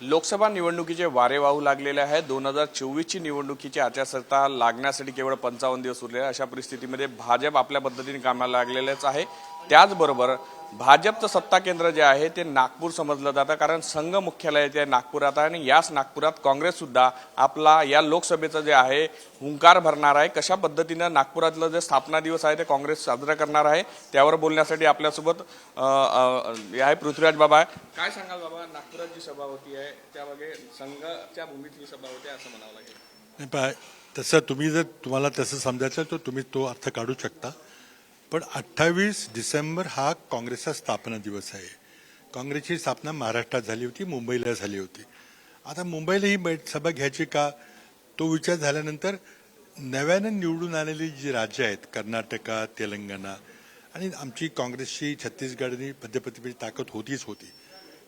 लोकसभा निवडणुकीचे वारे वाहू लागलेले आहे दोन हजार चोवीसची निवडणुकीची आचारसंहिता लागण्यासाठी केवळ पंचावन्न दिवस उरले आहे. अशा परिस्थितीमध्ये भाजप आपल्या पद्धतीने कामाला लागलेलेच आहे त्याचबरोबर भाजपचं सत्ता केंद्र जे आहे ते नागपूर समजलं जातं कारण संघ मुख्यालय ते नागपुरात आहे आणि याच नागपुरात काँग्रेससुद्धा आपला या लोकसभेचं जे आहे हुंकार भरणार आहे. कशा पद्धतीनं नागपुरातलं जे स्थापना दिवस आहे ते काँग्रेस साजरा करणार आहे त्यावर बोलण्यासाठी आपल्यासोबत हे आहे पृथ्वीराज बाबा. आहे काय सांगाल बाबा नागपुरात जी सभा होती आहे त्यामागे संघाच्या भूमीतली सभा होती असं म्हणावं लागेल. नाही तसं तुम्ही जर तुम्हाला तसं समजायचं तर तुम्ही तो अर्थ काढू शकता. पण अठ्ठावीस डिसेंबर हा काँग्रेसचा स्थापना दिवस आहे. काँग्रेसची स्थापना महाराष्ट्रात झाली होती मुंबईला झाली होती. आता मुंबईला ही बैठ सभा घ्यायची का? तो विचार झाल्यानंतर नव्यानं निवडून आलेली जी राज्य आहेत कर्नाटका तेलंगणा आणि आमची काँग्रेसची छत्तीसगड आणि मध्य प्रदेशची ताकद होतीच होती.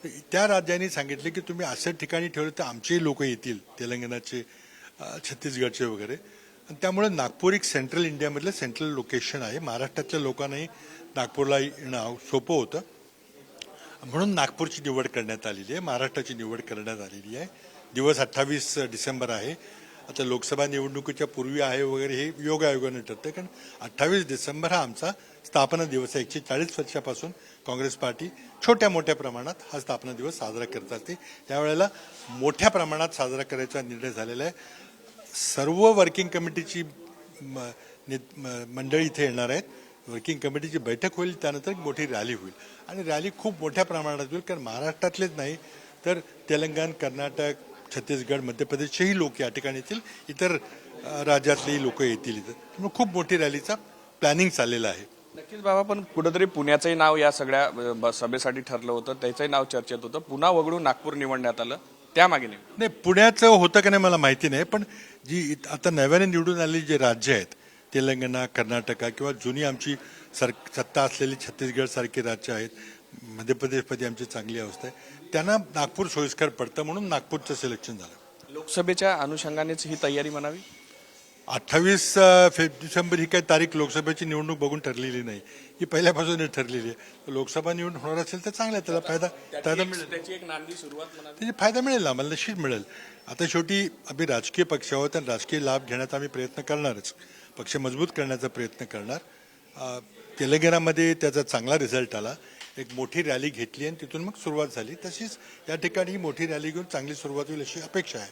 तर त्या राज्यांनी सांगितले की तुम्ही असं ठिकाणी ठेवलं तर आमचेही लोक येतील तेलंगणाचे छत्तीसगडचे वगैरे. त्यामुळे नागपूर एक सेंट्रल इंडियामधलं सेंट्रल लोकेशन आहे. महाराष्ट्रातल्या लोकांनाही नागपूरला येणं सोपं होतं. म्हणून नागपूरची निवड करण्यात आलेली आहे. महाराष्ट्राची निवड करण्यात आलेली आहे. दिवस अठ्ठावीस डिसेंबर आहे. आता लोकसभा निवडणुकीच्या पूर्वी आहे वगैरे हे योग आयोगाने ठरतं कारण अठ्ठावीस डिसेंबर हा आमचा स्थापना दिवस आहे. एकशे चाळीस वर्षापासून काँग्रेस पार्टी छोट्या मोठ्या प्रमाणात हा स्थापना दिवस साजरा करत असते त्यावेळेला मोठ्या प्रमाणात साजरा करायचा निर्णय झालेला आहे. सर्व वर्किंग कमिटीची म- ने- मंडळी इथे येणार आहेत. वर्किंग कमिटीची बैठक होईल त्यानंतर एक मोठी रॅली होईल. आणि रॅली खूप मोठ्या प्रमाणात होईल कारण महाराष्ट्रातलेच नाही तर तेलंगण कर्नाटक छत्तीसगड मध्य प्रदेशचेही लोक या ठिकाणी येतील. इतर राज्यातलेही लोक येतील इथं. त्यामुळे खूप मोठी रॅलीचा प्लॅनिंग चाललेला आहे. नक्कीच बाबा पण कुठंतरी पुण्याचंही नाव या सगळ्या सभेसाठी ठरलं होतं. त्याचंही नाव चर्चेत होतं. पुन्हा वगळून नागपूर निवडण्यात आलं. त्यामागे नाही नाही पुण्याचं होतं का नाही मला माहिती नाही पण जी इत- आता नव्याने निवडून आलेली जे राज्य आहेत तेलंगणा कर्नाटका किंवा जुनी आमची सर सत्ता असलेली छत्तीसगड सारखी राज्य आहेत मध्य प्रदेशमध्ये आमची चांगली अवस्था आहे त्यांना नागपूर सोयीस्कर पडतं म्हणून नागपूरचं सिलेक्शन झालं. लोकसभेच्या अनुषंगानेच ही तयारी म्हणावी? अठ्ठावीस फेब डिसेंबर ही काही तारीख लोकसभेची निवडणूक बघून ठरलेली नाही. ही पहिल्यापासून ठरलेली आहे. लोकसभा निवडणूक होणार असेल तर चांगला आहे. त्याला फायदा फायदा मिळेल त्याची एक नांदी सुरुवात म्हणावी त्याची फायदा मिळेल ना आम्हाला निश्चित मिळेल. आता शेवटी आम्ही राजकीय पक्ष आहोत आणि राजकीय लाभ घेण्याचा आम्ही प्रयत्न करणारच. पक्ष मजबूत करण्याचा प्रयत्न करणार. तेलंगणामध्ये त्याचा चांगला रिझल्ट आला. एक मोठी रॅली घेतली आणि तिथून मग सुरुवात झाली. तशीच या ठिकाणी ही मोठी रॅली घेऊन चांगली सुरुवात होईल अशी अपेक्षा आहे.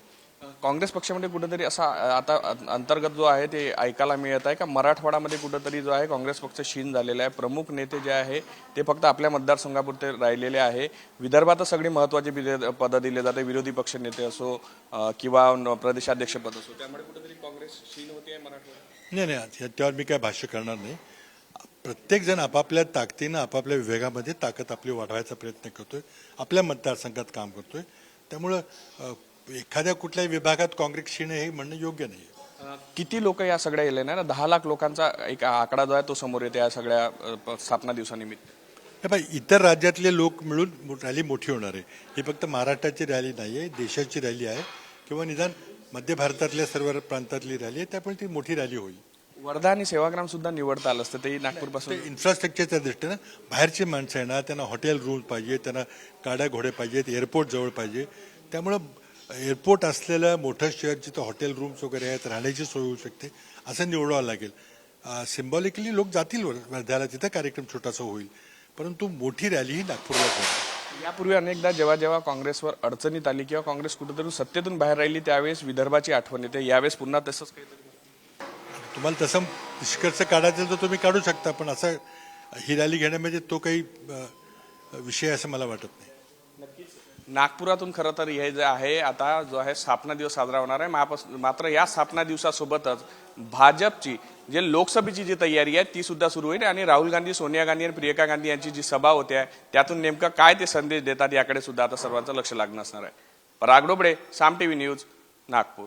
काँग्रेस पक्षामध्ये कुठेतरी असा आता अंतर्गत जो आहे ते ऐकायला मिळत आहे का? मराठवाडामध्ये कुठेतरी जो आहे काँग्रेस पक्ष क्षीण झालेला आहे. प्रमुख नेते जे आहे ते फक्त आपल्या मतदारसंघापुरते राहिलेले आहे. विदर्भात सगळी महत्वाची पदं दिले जाते. विरोधी पक्ष नेते असो किंवा प्रदेशाध्यक्षपद प्रदेशाध्यक्ष पद असो. त्यामुळे कुठेतरी काँग्रेस क्षीण होते आहे मराठवाडा नाही नाही. त्यावर मी काय भाष्य करणार नाही. प्रत्येक जण आपापल्या ताकदीनं आपापल्या विभागामध्ये ताकद आपली वाढवायचा प्रयत्न करतोय. आपल्या मतदारसंघात काम करतोय. त्यामुळं एखाद्या कुठल्याही विभागात काँग्रेस क्षीण हे म्हणणं योग्य नाही किती लोक या सगळ्या येले ना? दहा लाख लोकांचा एक आकडा जो आहे तो समोर येते या सगळ्या स्थापना दिवसानिमित्त. हे इतर राज्यातले लोक मिळून रॅली मोठी होणार आहे. ही फक्त महाराष्ट्राची रॅली नाही आहे देशाची रॅली आहे. किंवा निदान मध्य भारतातल्या सर्व प्रांतातली रॅली आहे त्यामुळे ती मोठी रॅली होईल. वर्धा आणि सेवाग्राम सुद्धा निवडता आलं असतं तेही नागपूरपासून. ते इन्फ्रास्ट्रक्चरच्या दृष्टीनं बाहेरची माणसं येणार त्यांना हॉटेल रूम पाहिजे त्यांना गाड्या घोडे पाहिजेत एअरपोर्ट जवळ पाहिजे. त्यामुळं एअरपोर्ट असलेलं मोठं शहर जिथं हॉटेल रूम्स वगैरे आहेत राहण्याची सोय होऊ शकते असं निवडावं लागेल. सिम्बॉलिकली लोक जातील वर- वर्ध्याला तिथं कार्यक्रम छोटासा होईल. परंतु मोठी रॅली ही नागपूरला होईल. यापूर्वी अनेकदा जेव्हा जेव्हा काँग्रेसवर अडचणीत आली किंवा काँग्रेस कुठेतरी सत्तेतून बाहेर राहिली त्यावेळेस विदर्भाची आठवण येते. यावेळेस पुन्हा तसंच काहीतरी तुम्हाला तसं निष्कर्ष काढायचा तर तुम्ही काढू शकता पण असं ही रॅली घेण्यामध्ये तो काही विषय असं मला वाटत नाही. नागपुरातून खरं तर हे जे आहे आता जो आहे स्थापना दिवस साजरा होणार आहे. मापस- मात्र या स्थापना दिवसासोबतच भाजपची जे लोकसभेची जी तयारी आहे ती सुद्धा सुरू होईल. आणि राहुल गांधी सोनिया गांधी आणि प्रियंका गांधी यांची जी सभा होते आहे त्यातून नेमकं काय ते संदेश देतात याकडे सुद्धा आता सर्वांचं लक्ष लागणं असणार आहे. Parag Saam Saam TV news Nagpur.